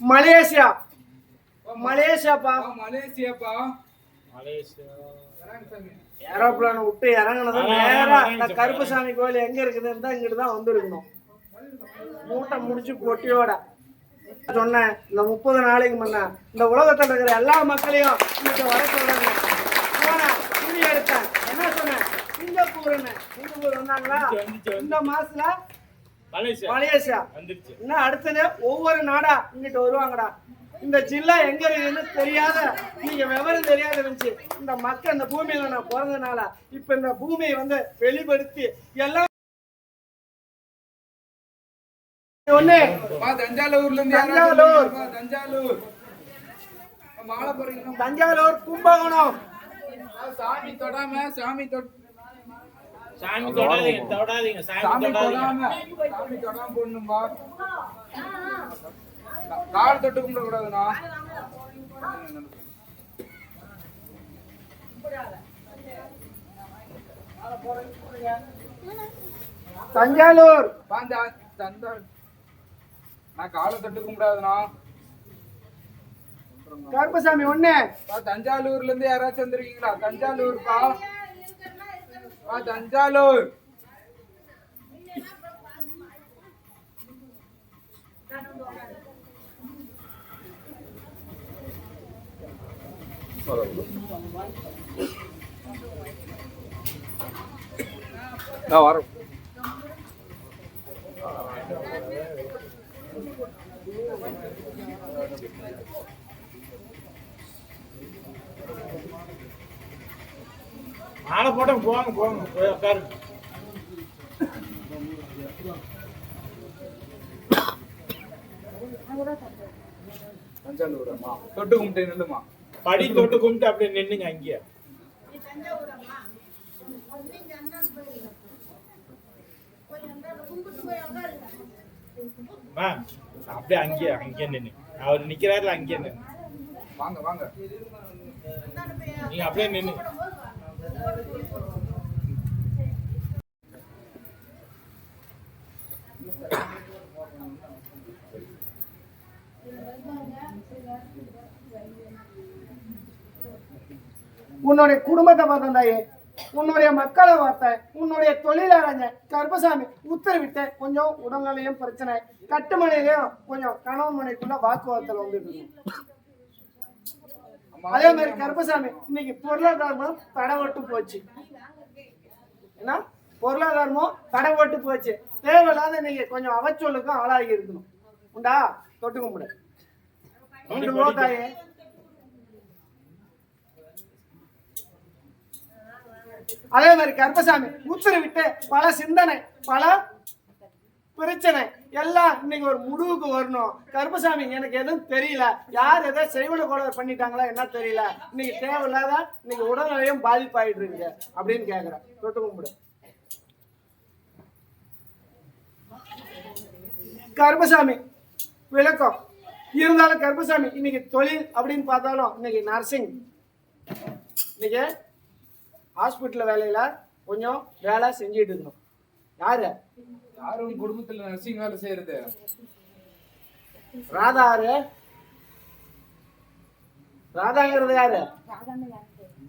Malaysia. மலேசியாப்பா. மலேசியாப்பா. Malaysia. வராங்க சாமி. ஏரோப்ளான் விட்டு இறங்குனது நேரா இந்த. கருப்புசாமி கோயில் எங்க இருக்குதுன்னு தான் இங்கிட்டு தான் வந்திருக்கணும். மூட்டை முடிச்சு பொட்டியோட. சொன்னேன் இந்த முப்பது நாளைக்கு முன்ன இந்த உலகத்துல இருக்கிற எல்லா மக்களையும் இங்க வர சொல்றாங்க போனேன் துணி எடுத்தேன். என்ன சொன்னேன்? சிங்கப்பூர்னு சிங்கப்பூர் வந்தாங்களா. இந்த மாசத்துல மலேசியா. இன்னும் அடுத்தது ஒவ்வொரு நாடா இங்கிட்டு வருவாங்கடா. இந்த ஜில்லா எங்க இருக்குன்னு தெரியாத நீங்க விவரம் தெரியாத இருந்துச்சு இந்த மக்கள் இந்த பூமியில நான் பிறந்தனால இப்ப இந்த பூமியை வந்து வெளிப்படுத்தி எல்லாம் ஒண்ணு. தஞ்சாவூர்ல இருந்து தஞ்சாவூர். தஞ்சாவூர். தஞ்சாவூர் கும்பகோணம். சாமி தொடாம சாமி தொட் சாமி தொடாதீங்க தொடாதீங்க சாமி தொடாம சாமி தொடாம போடணும்பா கால் தொட்டு கும்பிட கூடாதுண்ணா. தந்தா. நான் காலை தொட்டு கும்பிடாதுண்ணா. கருப்பசாமி ஒண்ணு. பா தஞ்சாவூர்ல இருந்து யாராச்சும் வந்திருக்கீங்களா? தஞ்சாவூர்ப்பா பா தஞ்சாவூர் நான் வரேன் மாலை போட்டோம் போங்க போங்க. போய் தொட்டு கும்பிட்டேன் நில்லுமா? படி தொட்டு கும்பிட்டு அப்படியே நின்னுங்க அங்கேயே. அப்படியே அங்கேயே அங்கேயே நின்னு அவர் நிக்கிறாருல அங்கேயே நின்னு வாங்க வாங்க. நீங்க அப்படியே நின்னு உன்னுடைய குடும்பத்தை பார்த்தேன் தாயே. உன்னுடைய மக்களை பார்த்தேன். உன்னுடைய தொழிலாளங்க கருப்பசாமி உத்தரவிட்டேன் கொஞ்சம் உடல்நிலையும் பிரச்சனை. கட்டுமனையிலையும் கொஞ்சம் கணவன் மனைக்குள்ள வாக்குவாதத்தில் வந்துட்டு அதே மாதிரி கருப்பசாமி இன்னைக்கு பொருளாதாரமும் தடவட்டு போச்சு. என்ன? பொருளாதாரமும் தடவட்டு போச்சு. தேவையில்லாத நீங்க கொஞ்சம் அவச்சொல்லுக்கும் ஆளாகி இருக்கணும். உண்டா? தொட்டு கும்பிடு. அதே மாதிரி கருப்பசாமி உத்தரவிட்டு பல சிந்தனை பல பிரச்சனை. எல்லாம் இன்னைக்கு ஒரு முடிவுக்கு வரணும். கருப்பசாமி எனக்கு எதுவும் தெரியல. யார் எதை செய்வன கொலை பண்ணிட்டாங்களா என்ன தெரியல. இன்னைக்கு தேவையில்லாத இன்னைக்கு உடல்நிலையும் பாதிப்பாயிட்டு இருக்கு அப்படின்னு கேக்குறேன். தொட்டு கும்பிடு. கருப்பசாமி விளக்கம். இருந்தாலும் கருப்பசாமி இன்னைக்கு தொழில் அப்படின்னு பார்த்தாலும் இன்னைக்கு நர்சிங். இன்னைக்கு ஹாஸ்பிட்டல் வேலையில கொஞ்சம் வேலை செஞ்சுட்டு இருக்கணும் யாரு? யாரும் உங்க குடும்பத்துல நர்சிங் வேலை செய்யறது? ராதாரு ராதாங்கிறது யாரு?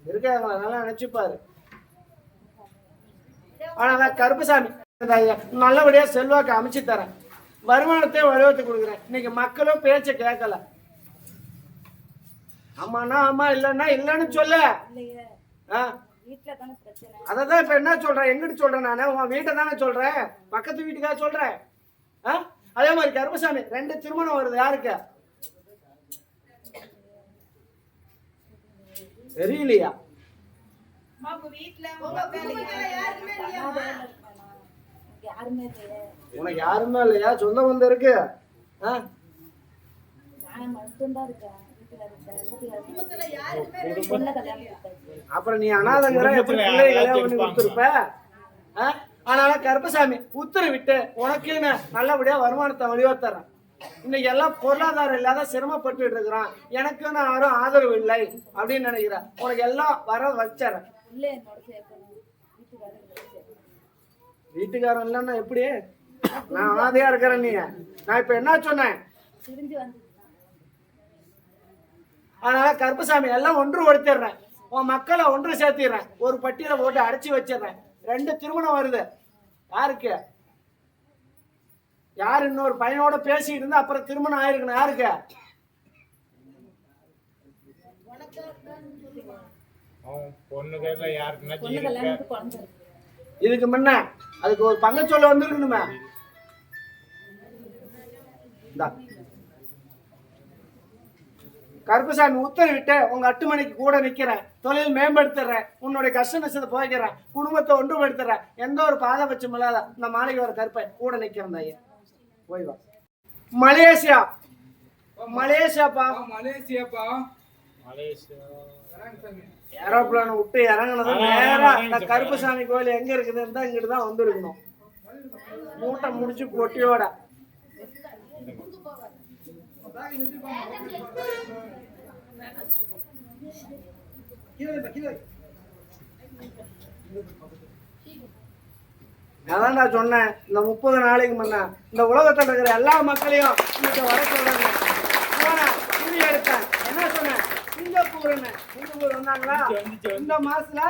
இருக்காங்களா நல்லா நினைச்சுப்பாரு. ஆனா கருப்புசாமி. நல்லபடியா செல்வாக்கு அமைச்சு தரேன். வருமானத்தை வடிவத்தை கொடுக்குறேன். இன்னைக்கு மக்களும் பேச்ச கேட்கல. ஆமாண்ணா ஆமா இல்லைன்னா இல்லைன்னு சொல்லு. இல்லையே. ஆ? வீட்டுல தானே பிரச்சனை. அதை தான் இப்போ என்ன சொல்கிறேன் எங்கிட்டு சொல்கிறேன் நான்? உன் வீட்டை தானே சொல்கிறேன் பக்கத்து வீட்டுக்காக சொல்கிறேன் ஆ? அதே மாதிரி கருப்பசாமி ரெண்டு திருமணம் வருது யாருக்கு? தெரியலையா? உனக்கு யாருமே இல்லையா? சொந்த பந்தம் இருக்கு. அப்புறம் நீ அனாதங்கிற எப்படி குடும்பத்துல பிள்ளை யாராச்சும் கல்யாணம் பண்ணி. கொடுத்துருப்ப? ஆ? ஆனாலும் கருப்பசாமி உத்தரவிட்டு உனக்குன்னு நல்லபடியா வருமானத்தை வழிவத்தர்றேன் இன்னைக்கு எல்லாம் பொருளாதாரம் இல்லாத சிரமப்பட்டு இருக்கிறான். எனக்குன்னு யாரும் ஆதரவு இல்லை அப்படின்னு நினைக்கிறேன் உனக்கு எல்லாம் வர சேர்க்கணும் வீட்டுக்காரன் இல்லைன்னா எப்படி? நான் ஆதையா இருக்கிறேன் நீ. நான் இப்ப என்ன சொன்னேன்? அதனால கருப்பசாமி எல்லாம் ஒன்று ஒடுத்திடுறேன் உன் மக்களை ஒன்று சேர்த்திடுறேன். ஒரு பட்டியலை போட்டு அடைச்சி வச்சிடுறேன். ரெண்டு திருமணம் வருது. யாருக்கு? யார் இன்னொரு பையனோட பேசிட்டு இருந்தா அப்புறம் திருமணம் ஆயிருக்கணும் யாருக்கு. இதுக்கு முன்ன அதுக்கு ஒரு பங்கச்சொல்ல வந்திருக்கணுமே இந்தா. கருப்பசாமி உத்தரவிட்டு உங்க அட்டுமணிக்கு கூட நிக்கிறேன். தொழில் மேம்படுத்துறேன். உன்னுடைய கஷ்ட நஷ்டத்தை போய்க்கிறேன் குடும்பத்தை ஒன்றுபடுத்துறேன். எந்த ஒரு பாதபட்சம் இல்லாத இந்த மாளிகை வர கருப்பை கூட நிக்கிறேன் ஐயா போய் வா. மலேசியா. மலேசியாப்பா. மலேசியாப்பா. மலேசியா. வராங்க சாமி ஏரோப்ளான் விட்டு இறங்குனதும் ஆ, நேரா இந்த கருப்புசாமி கோயில் எங்க இருக்குதுன்னு தான் இங்கிட்டு தான் வந்திருக்கணும். மூட்டை முடிச்சு பொட்டியோட. அதான் நான் சொன்னேன் இந்த முப்பது நாளைக்கு முன்ன. இந்த உலகத்தில் இருக்கிற எல்லா மக்களையும் இன்னைக்கு வர சொல்றாங்க. துணி எடுத்தேன். என்ன சொன்னேன்? சிங்கப்பூர்னு சிங்கப்பூர் வந்தாங்களா? இந்த மாசத்துல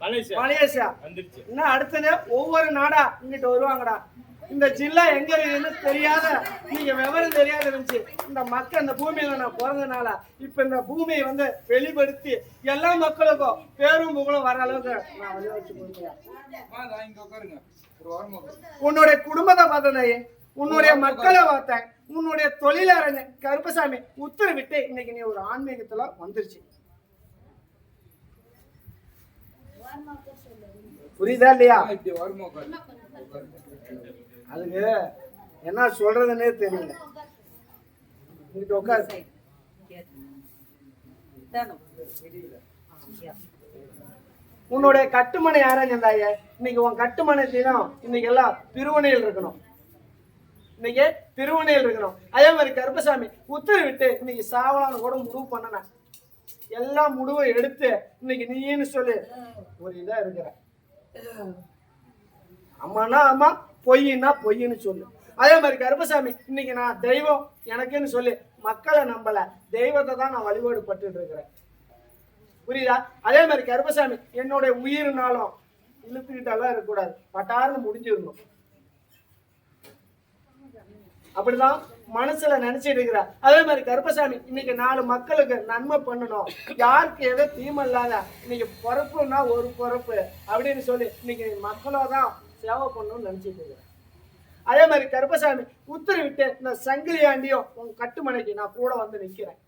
மலேசியா. மலேசியா. வந்துருச்சு. இன்னும் அடுத்தது ஒவ்வொரு நாடா இங்கிட்டு வருவாங்கடா. இந்த ஜில்லா எங்க இருக்குன்னு தெரியாத நீங்க விவரம் தெரியாத இருந்துச்சு. இந்த மக்கள் இந்த பூமியில நான் பிறந்தனால இப்ப இந்த பூமியை வந்து வெளிப்படுத்தி எல்லா மக்களுக்கும் பேரும் புகழும் வர அளவுக்கு நான் வழி வச்சு கொடுக்குறேன். உன்னுடைய குடும்பத்தை பார்த்ததையே உன்னுடைய மக்களை பார்த்தேன். உன்னுடைய தொழிலரங்க கருப்பசாமி உத்தரவிட்டு இன்னைக்கு நீ ஒரு ஆன்மீகத்துல வந்துருச்சு. புரியுதா இல்லையா? அதுக்கு என்ன சொல்றதுன்னே தெரியல. இங்கிட்டு உட்காரு. உன்னுடைய கட்டுமனை யாராஞ்சாய இன்னைக்கு உன் கட்டுமனை தினம் இன்னைக்கு எல்லாம் திருவணையில் இருக்கணும். இன்னைக்கு திருவணையில் இருக்கணும். அதே மாதிரி கருப்பசாமி உத்தரவிட்டு இன்னைக்கு சாவலான்னு கூட முடிவு பண்ணனேன் எல்லா முடிவும் எடுத்து இன்னைக்கு நீன்னு சொல்லி. ஒரு இதா இருக்கிற. அம்மானா அம்மா. பொய்னா பொய்ன்னு சொல்லு. அதே மாதிரி கருப்பசாமி இன்னைக்கு நான் தெய்வம் எனக்குன்னு சொல்லி மக்களை நம்பல. தெய்வத்தை தான் நான் வழிபாடு பட்டுட்டு இருக்கிறேன். புரியுதா? அதே மாதிரி கருப்பசாமி என்னுடைய உயிர்னாலும் இழுத்துக்கிட்டாலும் இருக்கக்கூடாது. பட்டாருன்னு முடிஞ்சிடணும். அப்படிதான் மனசுல நினைச்சிட்டு இருக்கிற. அதே மாதிரி கருப்பசாமி இன்னைக்கு நாலு மக்களுக்கு நன்மை பண்ணணும். யாருக்கு எதோ தீமை இல்லாத இன்னைக்கு பொறுப்புன்னா ஒரு பொறுப்பு அப்படின்னு சொல்லி இன்னைக்கு மக்களோ தான் சேவை பண்ணணும்னு நினச்சிட்டு இருக்கிறேன் அதே மாதிரி கருப்பசாமி உத்தரவிட்டு இந்த சங்கிலியாண்டியும் உன் கட்டுமனைக்கு நான் கூட வந்து நிற்கிறேன்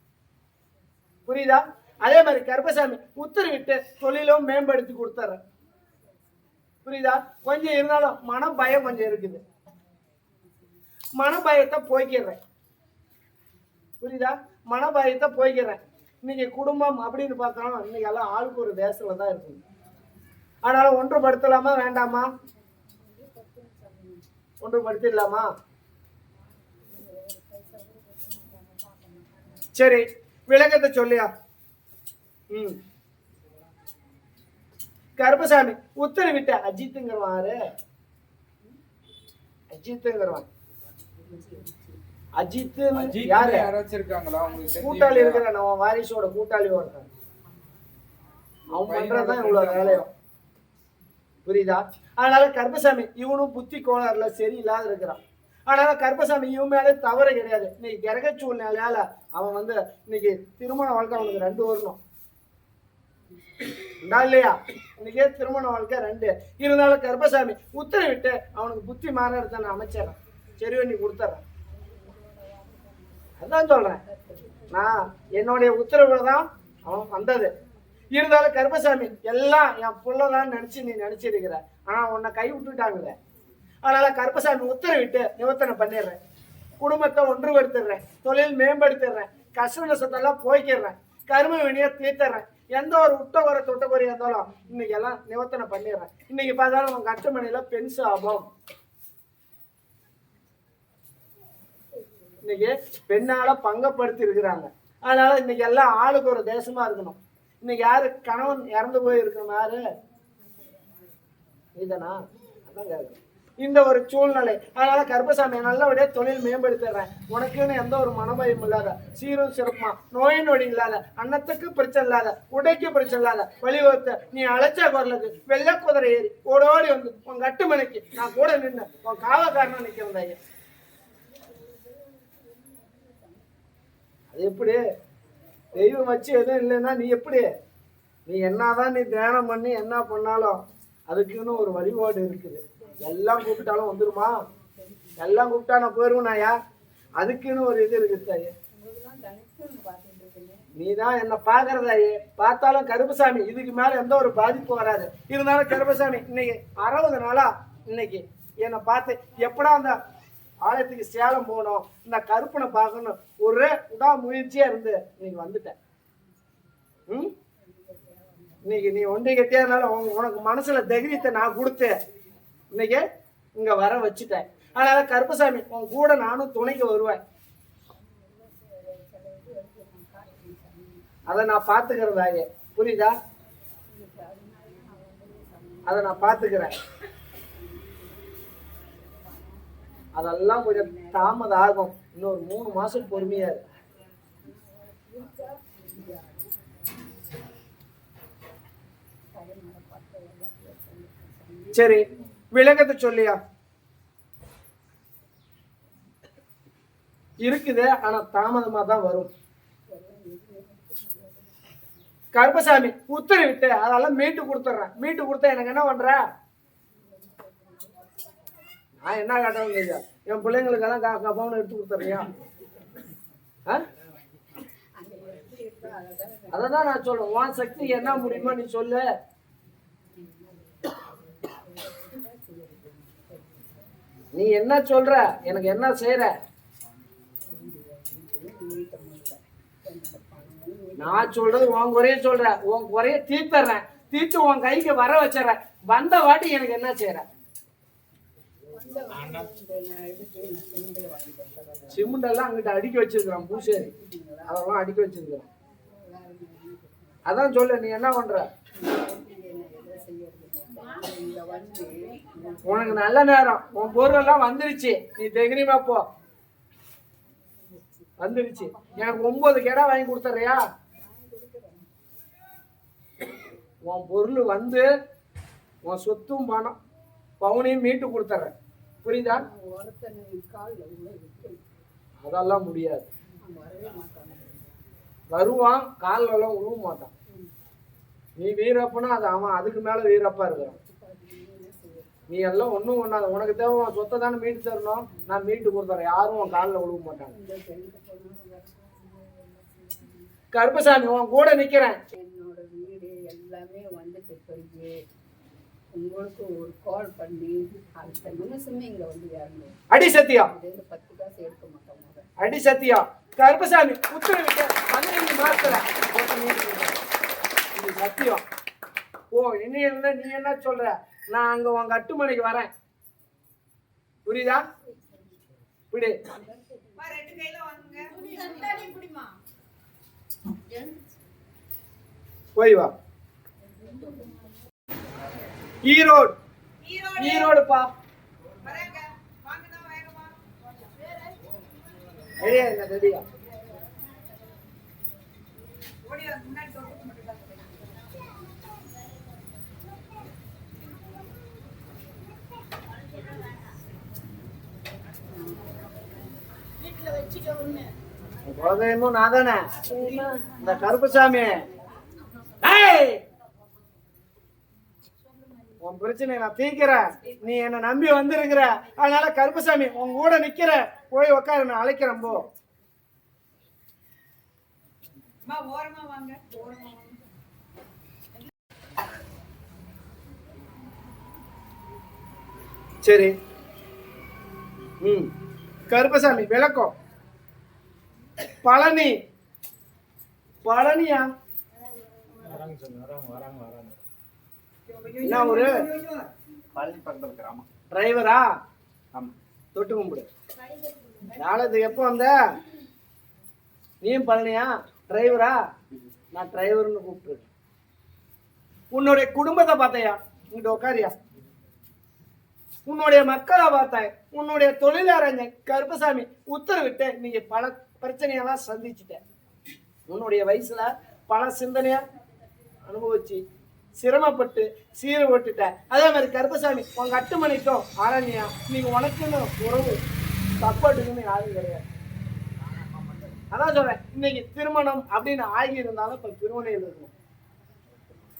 புரியுதா? அதே மாதிரி கருப்பசாமி உத்தரவிட்டு தொழிலும் மேம்படுத்தி கொடுத்துறேன். புரியுதா? கொஞ்சம் இருந்தாலும் மன பயம் கொஞ்சம் இருக்குது. மன பயத்தை போய்க்கிறேன் புரியுதா? மன பயத்தை போய்க்கிறேன் இன்னைக்கு குடும்பம் அப்படின்னு பார்த்தாலும் இன்னைக்கு எல்லாம் ஆளுக்கு ஒரு தேசத்துல தான் இருக்குது. அதனால ஒன்றுபடுத்தலாமா வேண்டாமா? ஒன்றுபடுத்திடலாமா? சரி விளக்கத்தை சொல்லியா. ம். கருப்பசாமி உத்தரவிட்ட அஜித்துங்கிறவாரு. அஜித்துங்கிறவன். அஜித் யாரு? இருக்காங்களா? கூட்டாளி தெரிஞ்சவங்க? இருக்கிற நம்ம வாரிசோட கூட்டாளி ஒருத்தன். அவன் பண்றதுதான் இவ்வளவு வேலையும். புரியுதா? அதனால கர்பசாமி இவனும் புத்தி கோளாறுல சரியில்லாத இருக்கிறான். அதனால கர்பசாமி இவன் மேலே தவறு கிடையாது. இன்னைக்கு கிரக சூழ்நிலையால அவன் வந்து இன்னைக்கு திருமண வாழ்க்கை அவனுக்கு ரெண்டு வரணும். இல்லையா? இன்னைக்கே திருமண வாழ்க்கை ரெண்டு. இருந்தாலும் கர்பசாமி உத்தரவிட்டு அவனுக்கு புத்தி மாறத்தை நான் அமைச்சிடறேன் சரி பண்ணி கொடுத்துட்றேன் அதான் சொல்றேன். நான் என்னுடைய உத்தரவுல தான் அவன் வந்தது. இருந்தாலும் கருப்பசாமி எல்லாம் என் புள்ளதான் நினைச்சு நீ நினைச்சிருக்கிற ஆனா உன்னை கை விட்டுட்டாங்களே அதனால கருப்பசாமி உத்தரவிட்டு நிவர்த்தனை பண்ணிடுறேன். குடும்பத்தை ஒன்றுபடுத்திடுறேன். தொழில் மேம்படுத்திடுறேன். கஷ்ட நஷ்டத்தெல்லாம் போய்க்கிடுறேன். கரும வினியை தீர்த்துறேன் எந்த ஒரு விட்ட குறை தொட்ட குறையா இருந்தாலும் இன்னைக்கு எல்லாம் நிவர்த்தனை பண்ணிடுறேன். இன்னைக்கு பார்த்தாலும் உங்க கட்டுமணியில பெண் சாபம். இன்னைக்கு பெண்ணால பங்கப்படுத்தி இருக்கிறாங்க அதனால இன்னைக்கு எல்லாம் ஆளுக்கு ஒரு தேசமா இருக்கணும். இன்னைக்கு யாரு? கணவன் இறந்து போய் இருக்கணும் யாரு இதனா அதான் இந்த ஒரு சூழ்நிலை. அதனால கர்ப்பசாமி நல்லபடியா தொழில் மேம்படுத்திடுறேன். உனக்குன்னு எந்த ஒரு மனபயம் இல்லாத சீரும் சிறப்புமா? நோய் நொடி இல்லாத அன்னத்துக்கு பிரச்சனை இல்லாத உடைக்கு பிரச்சனை இல்லாத வழிவகுத்த நீ அழைச்ச குரலுக்கு வெள்ளை குதிரை ஏறி ஓடோடி வந்து உன் கட்டு மணிக்கு நான் கூட நின்று உன் காவக்காரன் நிக்கிறேன் அது எப்படி? தெய்வம் வச்சு எதுவும் இல்லைன்னா நீ எப்படி? நீ என்னதான் நீ தியானம் பண்ணி என்ன பண்ணாலும் அதுக்குன்னு ஒரு வழிபாடு இருக்குது. எல்லாம் கூப்பிட்டாலும் வந்துருமா? எல்லாம் கூப்பிட்டா நான் போயிருவேனாயா அதுக்குன்னு ஒரு இது இருக்குது தாயே நீ தான் என்ன பாக்குறதாயே பார்த்தாலும் கருப்பசாமி இதுக்கு மேல எந்த ஒரு பாதிப்பு வராது. இருந்தாலும் கருப்பசாமி இன்னைக்கு அறுபது நாளா இன்னைக்கு என்னை பார்த்து எப்படா அந்த ஆலயத்துக்கு சேலம் போகணும் இந்த கருப்பனை பார்க்கணும் ஒரே உடா முயற்சியா இருந்து இன்னைக்கு வந்துட்டேன். ம்? இன்னைக்கு நீ ஒன்றை கட்டியதுனால உனக்கு மனசுல தைரியத்தை நான் கொடுத்து இன்னைக்கு இங்க வர வச்சுட்டேன். அதனால கருப்பசாமி உன் கூட நானும் துணைக்கு வருவேன். அதை நான் பார்த்துக்கிறதாயே புரியுதா? அதை நான் பார்த்துக்கிறேன். அதெல்லாம் கொஞ்சம் தாமதம் ஆகும். இன்னொரு மூணு மாசம் பொறுமையா சரி விளக்கத்தை சொல்லியா? இருக்குது ஆனா தாமதமா தான் வரும். கருப்பசாமி உத்தரவிட்டு அதெல்லாம் மீட்டு கொடுத்துட்றேன். மீட்டு கொடுத்தா எனக்கு என்ன பண்ற? நான் என்ன கேட்டேன் என் பிள்ளைங்களுக்கெல்லாம் கா கா பவுன் எடுத்து கொடுத்துறியா ஆ? அதை தான் நான் சொல்லுவேன் உன் சக்தி என்ன முடியுமோ நீ சொல்லு. நீ என்ன சொல்ற? எனக்கு என்ன செய்யற நான் சொல்றது உன் குறைய சொல்ற. உன் குறைய தீர்த்தர்றேன் தீர்த்து உன் கைக்கு வர வச்சிடறேன். வந்த வாட்டி எனக்கு என்ன செய்யற சிமெண்ட் எல்லாம் அங்கிட்ட அடுக்கி வச்சிருக்கிறான் பூசேரி. அதெல்லாம் அடுக்கி வச்சிருக்கிறான். அதான் சொல்லு நீ என்ன பண்ற? உனக்கு நல்ல நேரம். உன் பொருளெல்லாம் வந்துருச்சு. நீ தைரியமா போ. வந்துருச்சு. எனக்கு ஒன்பது கெடா வாங்கி கொடுத்துறியா உன் பொருள் வந்து உன் சொத்தும் பணம் பவுனையும் மீட்டு கொடுத்துறேன் புரியுதா? அதெல்லாம் முடியாது. வருவான் காலில் எல்லாம் உழுவ மாட்டான். நீ வீரப்பனா அது அவன் அதுக்கு மேல வீரப்பா இருக்கிறான். நீ எல்லாம் ஒண்ணும் ஒண்ணாத உனக்கு தேவை உன் சொத்தை தானே மீட்டு தரணும். நான் மீட்டு கொடுத்துறேன். யாரும் உன் காலில் விழுவ மாட்டாங்க. கருப்பசாமி உன் கூட நிக்கிறேன். என்னோட வீடு எல்லாமே வந்துட்டு போய் உங்களுக்கு ஒரு கால் பண்ணி அடுத்த நிமிஷமே இங்க வந்து ஏறணும் அடி சத்தியா பத்து காசு எடுக்க மாட்டோம். அடி சத்தியா கருப்பசாமி உத்தரவிட்ட பதினஞ்சு மாசத்துல. இது சத்தியம். ஓ இன்னையில நீ என்ன சொல்ற? நான் அங்க உங்க அட்டுமணிக்கு வரேன். புரியுதா? புடி போய் வா. ஈரோடு. ஈரோடுப்பா. குலதெய்வமும் நான் தானே? இந்த கருப்புசாமி. உன் பிரச்சனை நான் தீர்க்கிறேன். நீ என்னை நம்பி வந்திருக்கிற. அதனால கருப்புசாமி உன் கூட நிக்கிற. போய் உட்காரு நான் அழைக்கிறேன் போ. சரி. ம். கருப்பசாமி விளக்கம். பழனி. பழனியா? வராங்க வராங்க வராங்க. என்ன ஒரு பழனி பக்கத்தில் கிராமம் டிரைவரா ஆமாம் தொட்டு கும்பிடு. நாளைக்கு எப்போ வந்த? நீயும் பழனியா? டிரைவரா நான் டிரைவர்னு கூப்பிட்டுருக்கேன். உன்னுடைய குடும்பத்தை பார்த்தையா? இங்கிட்ட உட்காரியா உன்னுடைய மக்களை பார்த்தேன் உன்னுடைய தொழில் அறிஞன் கருப்பசாமி உத்தரவிட்டு நீங்க பல பிரச்சனையெல்லாம் சந்திச்சுட்ட. உன்னுடைய வயசுல பல சிந்தனைய அனுபவிச்சு சிரமப்பட்டு சீர ஓட்டுட்ட அதே மாதிரி கருப்பசாமி உங்க அட்டுமனைக்கும் ஆரண்யா நீங்க உனக்குன்னு உறவு சப்போர்ட்டுக்குன்னு யாரும் கிடையாது. அதான் சொல்றேன். இன்னைக்கு திருமணம் அப்படின்னு ஆகி இருந்தாலும் இப்ப திருமணையில் இருக்கும்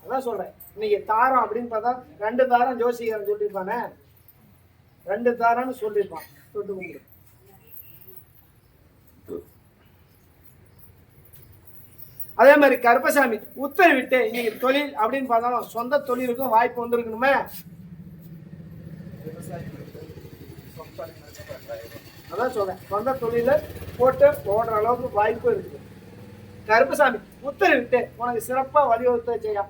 அதான் சொல்றேன். இன்னைக்கு தாரம் அப்படின்னு பார்த்தா ரெண்டு தாரம் ஜோசிகரன் சொல்லியிருப்பானே? ரெண்டு தாரம்னு சொல்லியிருப்பான். தொட்டு கும்பிடு அதே மாதிரி கருப்பசாமி உத்தரவிட்டு இன்னைக்கு தொழில் அப்படின்னு பார்த்தாலும் சொந்த தொழிலுக்கும் வாய்ப்பு வந்திருக்கணுமே. அதான் சொல்றேன். சொந்த தொழில போட்டு ஓடுற அளவுக்கு வாய்ப்பு இருக்குது கருப்பசாமி உத்தரவிட்டு உனக்கு சிறப்பா வழிவகுத்து செய்யா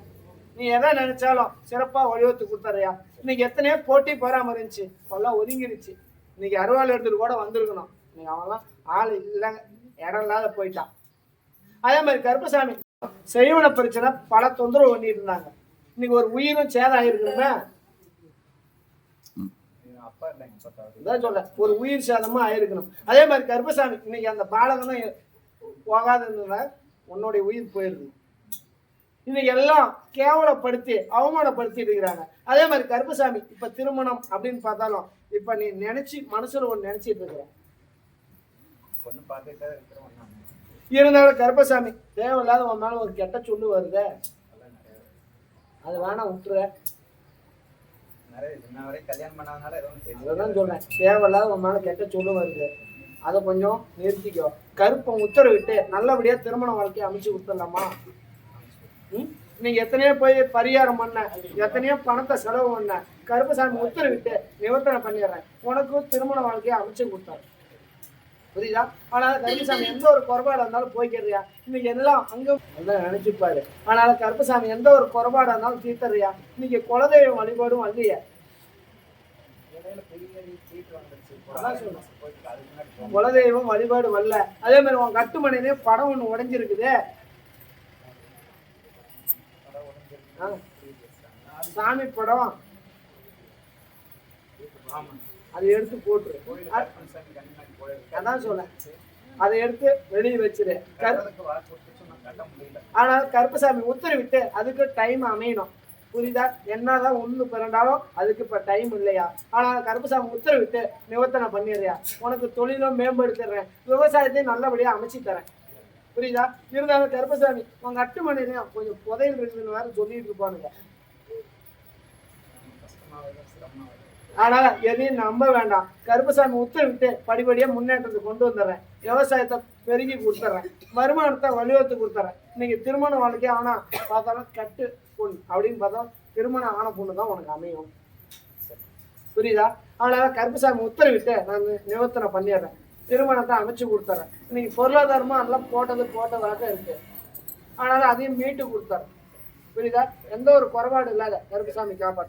நீ எதை நினைச்சாலும் சிறப்பா வழிவகுத்து கொடுத்தாரையா இன்னைக்கு எத்தனையோ போட்டி போறாம இருந்துச்சு. எல்லாம் ஒதுங்கிருச்சு. இன்னைக்கு அருவாள் எடுத்துட்டு கூட வந்திருக்கணும். இன்னைக்கு அவன்லாம் ஆள் இல்லைங்க இடம் இல்லாத போயிட்டான். அதே மாதிரி கருப்பசாமி. செய்வன பிரச்சனை பல தொந்தரவு பண்ணிட்டு இருந்தாங்க இன்னைக்கு ஒரு உயிரும் சேதம் ஆயிருக்குன்னா அப்பா ஒரு உயிர் சேதமா ஆயிருக்கணும். அதே மாதிரி கருப்பசாமி இன்னைக்கு அந்த பாலகம் தான் போகாத இருந்ததுனால உன்னுடைய உயிர் போயிருது. இன்னைக்கு எல்லாம் கேவலப்படுத்தி அவமானப்படுத்திட்டு இருக்கிறாங்க. அதே மாதிரி கருப்பசாமி இப்ப திருமணம் அப்படின்னு பார்த்தாலும் இப்ப நீ நினைச்சு மனசுல ஒண்ணு நினைச்சிட்டு இருக்கிற பொண்ணு பார்த்துட்டே இருக்கிறோம் நாங்க இருந்தாலும் கருப்பசாமி தேவையில்லாத உன் மேல ஒரு கெட்ட சொல்லு வருதே. அது வேணா விட்டுரு. அதான் சொல்றேன். தேவையில்லாத உன் மேல கெட்ட சொல்லு வருது. அதை கொஞ்சம் நிறுத்திக்கோ. கருப்பம் உத்தரவிட்டு நல்லபடியா திருமண வாழ்க்கையை அமைச்சு கொடுத்துடலாமா? நீங்க எத்தனையோ போய் பரிகாரம் பண்ண எத்தனையோ பணத்தை செலவு பண்ண கருப்பசாமி உத்தரவிட்டு நிவர்த்தனை பண்ணிடுறேன். உனக்கும் திருமண வாழ்க்கையை அமைச்சு கொடுத்தாரு புரியுதா? ஆனால கருப்பசாமி எந்த ஒரு குறைபாடா இருந்தாலும் போய்க்கிறியா இன்னைக்கு எல்லாம் அங்க அதான் நினைச்சுப்பாரு. ஆனால கருப்பசாமி எந்த ஒரு குறைபாடா இருந்தாலும் தீர்த்தறியா இன்னைக்கு குலதெய்வ வழிபாடும் போங்க. குலதெய்வம் வழிபாடு வரல. அதே மாதிரி உன் கட்டுமணிலே படம் ஒண்ணு உடைஞ்சிருக்குதே. சாமி படம். அதை எடுத்து போட்டுரு. அதான் சொல்றேன். அதை எடுத்து வெளியே வச்சிரு. கரு ஆனால் கருப்பசாமி உத்தரவிட்டு அதுக்கு டைம் அமையணும். புரியுதா? என்னதான் ஒண்ணு பிறண்டாலும் அதுக்கு இப்ப டைம் இல்லையா? ஆனா கருப்பசாமி உத்தரவிட்டு நிவர்த்தனை பண்ணிடுறியா? உனக்கு தொழிலும் மேம்படுத்திடுறேன். விவசாயத்தையும் நல்லபடியா அமைச்சு தரேன். புரியுதா? இருந்தாலும் கருப்பசாமி உங்க அட்டு மணிலையும் கொஞ்சம் புதையல் இருக்குன்னு வேற சொல்லிட்டு இருப்பானுங்க. ஆனால் எதையும் நம்ப வேண்டாம். கருப்பசாமி உத்தரவிட்டு படிப்படியாக முன்னேற்றத்தை கொண்டு வந்துடுறேன். விவசாயத்தை பெருகி கொடுத்துட்றேன். வருமானத்தை வலியுறுத்தி கொடுத்துறேன் இன்னைக்கு திருமண வாழ்க்கை ஆனால் பார்த்தாலும் கட்டு பொண்ணு அப்படின்னு பார்த்தா திருமணம் ஆன பொண்ணு தான் உனக்கு அமையும். புரியுதா? அதனால் கருப்பசாமி உத்தரவிட்டு நான் நிவர்த்தனை பண்ணிடுறேன். திருமணத்தை அமைச்சு கொடுத்துறேன் இன்னைக்கு பொருளாதாரமாக நல்லா போட்டது போட்டதாக இருக்குது ஆனால் அதையும் மீட்டு கொடுத்துறேன் புரியுதா? எந்த ஒரு குறைபாடு இல்லாத கருப்பசாமி காப்பாற்று